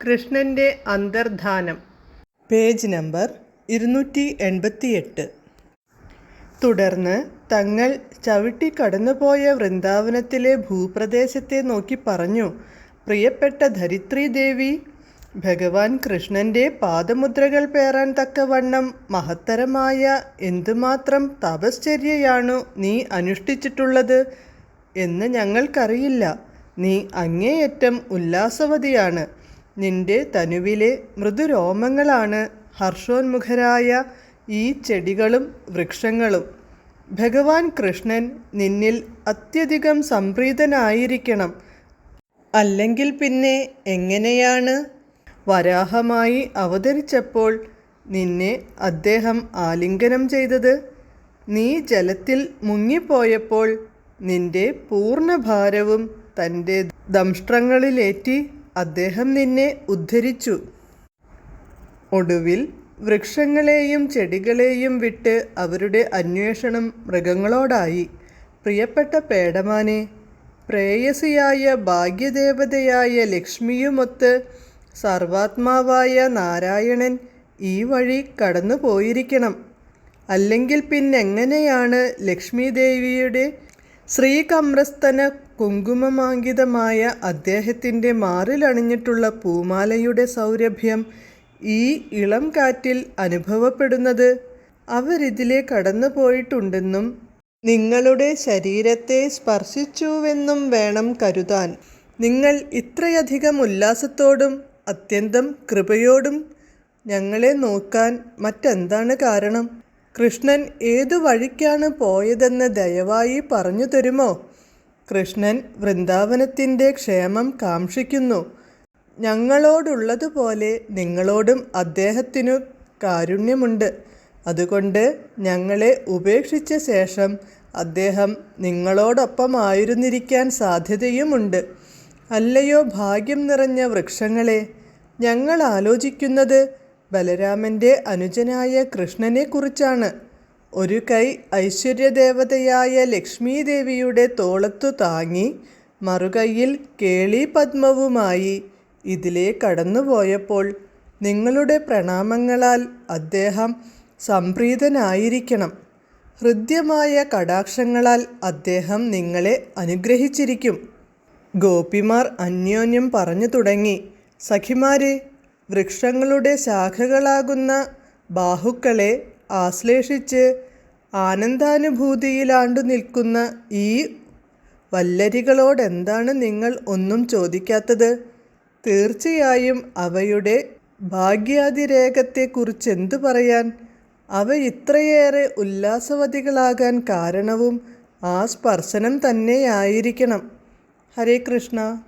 കൃഷ്ണന്റെ അന്തർധാനം. Page number ഇരുന്നൂറ്റി എൺപത്തിയെട്ട് തുടർന്ന് തങ്ങൾ ചവിട്ടി കടന്നുപോയ വൃന്ദാവനത്തിലെ ഭൂപ്രദേശത്തെ നോക്കി പറഞ്ഞു പ്രിയപ്പെട്ട ധരിത്രി ദേവി ഭഗവാൻ കൃഷ്ണന്റെ പാദമുദ്രകൾ പേറാൻ തക്കവണ്ണം മഹത്തരമായ എന്തുമാത്രം തപശ്ചര്യയാണു നീ അനുഷ്ഠിച്ചിട്ടുള്ളത് എന്ന് ഞങ്ങൾക്കറിയില്ല. നീ അങ്ങേയറ്റം ഉല്ലാസവതിയാണ്. നിന്റെ തനുവിലെ മൃദുരോമങ്ങളാണ് ഹർഷോന്മുഖരായ ഈ ചെടികളും വൃക്ഷങ്ങളും. ഭഗവാൻ കൃഷ്ണൻ നിന്നിൽ അത്യധികം സംപ്രീതനായിരിക്കണം. അല്ലെങ്കിൽ പിന്നെ എങ്ങനെയാണ്? വരാഹമായി അവതരിച്ചപ്പോൾ നിന്നെ അദ്ദേഹം ആലിംഗനം ചെയ്തത്. നീ ജലത്തിൽ മുങ്ങിപ്പോയപ്പോൾ നിന്റെ പൂർണഭാരവും തന്റെ ദംഷ്ട്രങ്ങളിലേറ്റി അദ്ദേഹം നിന്നെ ഉദ്ധരിച്ചു. ഒടുവിൽ വൃക്ഷങ്ങളെയും ചെടികളെയും വിട്ട് അവരുടെ അന്വേഷണം മൃഗങ്ങളോടായി. പ്രിയപ്പെട്ട പേടമാനെ പ്രേയസിയായ ഭാഗ്യദേവതയായ ലക്ഷ്മിയുമൊത്ത് സർവാത്മാവായ നാരായണൻ ഈ വഴി കടന്നു പോയിരിക്കണം. അല്ലെങ്കിൽ പിന്നെങ്ങനെയാണ് ലക്ഷ്മി ദേവിയുടെ ശ്രീകമ്രസ്തന കുങ്കുമമാങ്കിതമായ അദ്ദേഹത്തിന്റെ മാറിലണിഞ്ഞിട്ടുള്ള പൂമാലയുടെ സൗരഭ്യം ഈ ഇളം കാറ്റിൽ അനുഭവപ്പെടുന്നത് അവരിതിലെ കടന്നു പോയിട്ടുണ്ടെന്നും നിങ്ങളുടെ ശരീരത്തെ സ്പർശിച്ചുവെന്നും വേണം കരുതാൻ. നിങ്ങൾ ഇത്രയധികം ഉല്ലാസത്തോടും അത്യന്തം കൃപയോടും ഞങ്ങളെ നോക്കാൻ മറ്റെന്താണ് കാരണം? കൃഷ്ണൻ ഏതു വഴിക്കാണ് പോയതെന്ന് ദയവായി പറഞ്ഞു തരുമോ? കൃഷ്ണൻ വൃന്ദാവനത്തിന്റെ ക്ഷേമം കാക്ഷിക്കുന്നു. ഞങ്ങളോടുള്ളതുപോലെ നിങ്ങളോടും അദ്ദേഹത്തിനു കാരുണ്യമുണ്ട്. അതുകൊണ്ട് ഞങ്ങളെ ഉപേക്ഷിച്ച ശേഷം അദ്ദേഹം നിങ്ങളോടൊപ്പമായിരുന്നിരിക്കാൻ സാധ്യതയുമുണ്ട്. അല്ലയോ ഭാഗ്യം നിറഞ്ഞ വൃക്ഷങ്ങളെ ഞങ്ങൾ ആലോചിക്കുന്നത് ബലരാമന്റെ അനുജനായ കൃഷ്ണനെക്കുറിച്ചാണ്. ഒരു കൈ ഐശ്വര്യദേവതയായ ലക്ഷ്മീദേവിയുടെ തോളത്തു താങ്ങി മറുകൈയിൽ കേളി പത്മവുമായി ഇതിലെ കടന്നുപോയപ്പോൾ നിങ്ങളുടെ പ്രണാമങ്ങളാൽ അദ്ദേഹം സംപ്രീതനായിരിക്കണം. ഹൃദ്യമായ കടാക്ഷങ്ങളാൽ അദ്ദേഹം നിങ്ങളെ അനുഗ്രഹിച്ചിരിക്കും. ഗോപിമാർ അന്യോന്യം പറഞ്ഞു തുടങ്ങി. സഖിമാരെ വൃക്ഷങ്ങളുടെ ശാഖകളാകുന്ന ബാഹുക്കളെ ആശ്ലേഷിച്ച് ആനന്ദാനുഭൂതിയിലാണ്ടു നിൽക്കുന്ന ഈ വല്ലരികളോടെന്താണ് നിങ്ങൾ ഒന്നും ചോദിക്കാത്തത്? തീർച്ചയായും അവയുടെ ഭാഗ്യാതിരേകത്തെക്കുറിച്ചെന്തു പറയാൻ? അവ ഇത്രയേറെ ഉല്ലാസവതികളാകാൻ കാരണവും ആ സ്പർശനം തന്നെയായിരിക്കണം. ഹരേ കൃഷ്ണ.